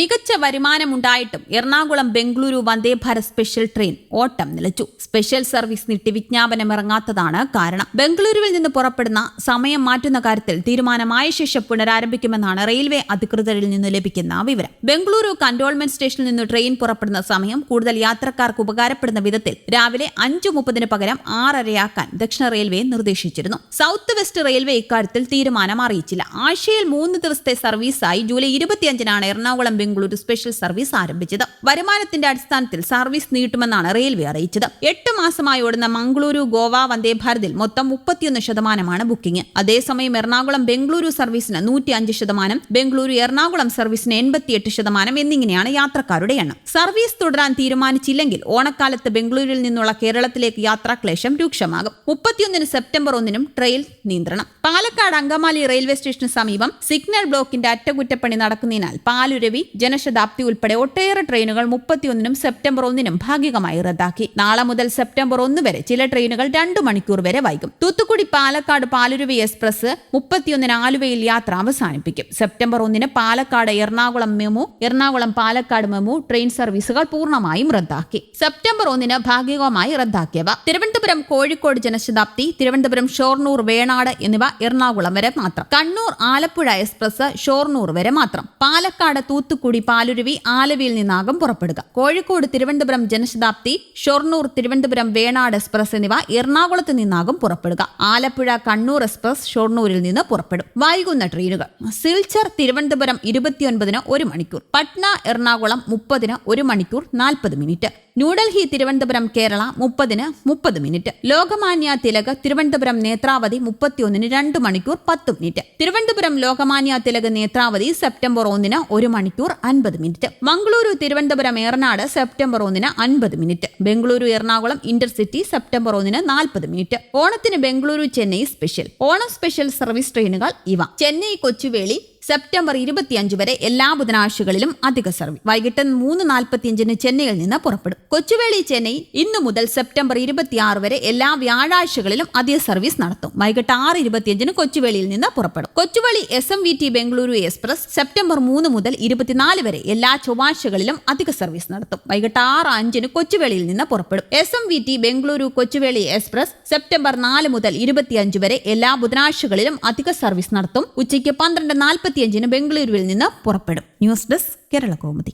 മികച്ച വരുമാനമുണ്ടായിട്ടും Ernakulam Bengaluru Vande Bharat special train ഓട്ടം നിലച്ചു. സ്പെഷ്യൽ സർവീസ് നീട്ടി വിജ്ഞാപനം ഇറങ്ങാത്തതാണ് കാരണം. ബംഗളൂരുവിൽ നിന്ന് പുറപ്പെടുന്ന സമയം മാറ്റുന്ന കാര്യത്തിൽ തീരുമാനമായ ശേഷം പുനരാരംഭിക്കുമെന്നാണ് റെയിൽവേ അധികൃതരിൽ നിന്ന് ലഭിക്കുന്ന വിവരം. ബംഗളൂരു കൺട്രോൾമെന്റ് സ്റ്റേഷനിൽ നിന്ന് ട്രെയിൻ പുറപ്പെടുന്ന സമയം കൂടുതൽ യാത്രക്കാർക്ക് ഉപകാരപ്പെടുന്ന വിധത്തിൽ രാവിലെ അഞ്ചു മുപ്പതിന് പകരം ആറരയാക്കാൻ ദക്ഷിണ റെയിൽവേ നിർദ്ദേശിച്ചിരുന്നു. സൗത്ത് വെസ്റ്റ് റെയിൽവേ ഇക്കാര്യത്തിൽ തീരുമാനം അറിയിച്ചില്ല. ആഴ്ചയിൽ മൂന്ന് ദിവസത്തെ സർവീസായി ജൂലൈ ഇരുപത്തിയഞ്ചിനാണ് എറണാകുളം ബംഗളൂരു സ്പെഷ്യൽ സർവീസ് ആരംഭിച്ചത്. വരുമാനത്തിന്റെ അടിസ്ഥാനത്തിൽ സർവീസ് നീട്ടുമെന്നാണ് റെയിൽവേ അറിയിച്ചത്. എട്ട് മാസമായി ഓടുന്ന മംഗളൂരു ഗോവ വന്ദേ ഭാരതിൽ മൊത്തം മുപ്പത്തിയൊന്ന് ശതമാനമാണ് ബുക്കിംഗ്. അതേസമയം എറണാകുളം ബംഗളൂരു സർവീസിന് നൂറ്റി അഞ്ച് ശതമാനം ബംഗളൂരു എറണാകുളം സർവീസിന് എൺപത്തിയെട്ട് ശതമാനം എന്നിങ്ങനെയാണ് യാത്രക്കാരുടെ എണ്ണം. സർവീസ് തുടരാൻ തീരുമാനിച്ചില്ലെങ്കിൽ ഓണക്കാലത്ത് ബംഗളൂരുവിൽ നിന്നുള്ള കേരളത്തിലേക്ക് യാത്രാക്ലേശം രൂക്ഷമാകും. മുപ്പത്തിയൊന്നിന് സെപ്റ്റംബർ ഒന്നിനും ട്രെയിൻ നിയന്ത്രണം. പാലക്കാട് അങ്കമാലി റെയിൽവേ സ്റ്റേഷന് സമീപം സിഗ്നൽ ബ്ലോക്കിന്റെ അറ്റകുറ്റപ്പണി നടക്കുന്നതിനാൽ പാലുരവി ജനശതാബ്ദി ഉൾപ്പെടെ ഒട്ടേറെ ട്രെയിനുകൾ മുപ്പത്തിയൊന്നിനും സെപ്റ്റംബർ ഒന്നിനും ഭാഗികമായി റദ്ദാക്കി. നാളെ മുതൽ സെപ്റ്റംബർ ഒന്ന് വരെ ചില ട്രെയിനുകൾ രണ്ടു മണിക്കൂർ വരെ വൈകും. തൂത്തുക്കുടി പാലക്കാട് പാലുരവി എക്സ്പ്രസ് മുപ്പത്തിയൊന്നിന് ആലുവയിൽ യാത്ര അവസാനിപ്പിക്കും. സെപ്റ്റംബർ ഒന്നിന് Palakkad Ernakulam MEMU Ernakulam Palakkad MEMU train സർവീസുകൾ പൂർണമായും റദ്ദാക്കി. സെപ്റ്റംബർ ഒന്നിന് ഭാഗികമായി റദ്ദാക്കിയവ. തിരുവനന്തപുരം കോഴിക്കോട് ജനശതാബ്ദി തിരുവനന്തപുരം ഷോർണൂർ വേണാട് എന്നിവ എറണാകുളം വരെ മാത്രം. കണ്ണൂർ ആലപ്പുഴ എക്സ്പ്രസ് ഷോർണൂർ വരെ മാത്രം. പാലക്കാട് തൂത്തുക്കുടി പാലുരുവി ആലവിയിൽ നിന്നാകും പുറപ്പെടുക. കോഴിക്കോട് തിരുവനന്തപുരം ജനശതാബ്ദി ഷൊർണൂർ തിരുവനന്തപുരം വേണാട് എക്സ്പ്രസ് എന്നിവ എറണാകുളത്ത് നിന്നാകും പുറപ്പെടുക. ആലപ്പുഴ കണ്ണൂർ എക്സ്പ്രസ് ഷൊർണൂരിൽ നിന്ന് പുറപ്പെടും. വൈകുന്ന ട്രെയിനുകൾ. സിൽച്ചർ തിരുവനന്തപുരം ഇരുപത്തിയൊൻപതിന് ഒരു മണിക്കൂർ. പട്ന എറണാകുളം മുപ്പതിന് ഒരു മണിക്കൂർ നാൽപ്പത് മിനിറ്റ്. ന്യൂഡൽഹി തിരുവനന്തപുരം കേരള മുപ്പതിന് മുപ്പത് മിനിറ്റ്. ലോകമാന്യ തിലക് തിരുവനന്തപുരം നേത്രാവതി മുപ്പത്തിയൊന്നിന് രണ്ട് മണിക്കൂർ പത്ത് മിനിറ്റ്. തിരുവനന്തപുരം ലോകമാന്യ തിലക് നേത്രാവതി സെപ്റ്റംബർ ഒന്നിന് ഒരു മണിക്കൂർ അൻപത് മിനിറ്റ്. മംഗളൂരു തിരുവനന്തപുരം ഏറനാട് സെപ്റ്റംബർ ഒന്നിന് അൻപത് minute. Bengaluru Ernakulam intercity September ഒന്നിന് നാൽപ്പത് മിനിറ്റ്. ഓണത്തിന് Bengaluru Chennai special. Onam special service ട്രെയിനുകൾ ഇവ. ചെന്നൈ കൊച്ചുവേളി സെപ്റ്റംബർ ഇരുപത്തിയഞ്ച് വരെ എല്ലാ ബുധനാഴ്ചകളിലും അധിക സർവീസ് വൈകിട്ട് മൂന്ന് നാൽപ്പത്തിയഞ്ചിന് ചെന്നൈയിൽ നിന്ന് പുറപ്പെടും. കൊച്ചുവേളി ചെന്നൈ ഇന്നു മുതൽ സെപ്റ്റംബർ ഇരുപത്തിയാറ് വരെ എല്ലാ വ്യാഴാഴ്ചകളിലും അധിക സർവീസ് നടത്തും. വൈകിട്ട് ആറ് ഇരുപത്തിയഞ്ചിന് കൊച്ചുവേളിയിൽ നിന്ന് പുറപ്പെടും. Kochuveli S M V T Bengaluru express September മൂന്ന് മുതൽ ഇരുപത്തിനാല് വരെ എല്ലാ ചൊവ്വാഴ്ചകളിലും അധിക സർവീസ് നടത്തും. വൈകിട്ട് ആറ് അഞ്ചിന് കൊച്ചുവേളിയിൽ നിന്ന് പുറപ്പെടും. S M V T Bengaluru Kochuveli express September നാല് മുതൽ ഇരുപത്തിയഞ്ച് വരെ എല്ലാ ബുധനാഴ്ചകളിലും അധിക സർവീസ് നടത്തും. ഉച്ചയ്ക്ക് പന്ത്രണ്ട് നാൽപ്പത്തിയഞ്ചിന് ബംഗളൂരുവിൽ നിന്ന് പുറപ്പെടും. News desk Kerala Kaumudi.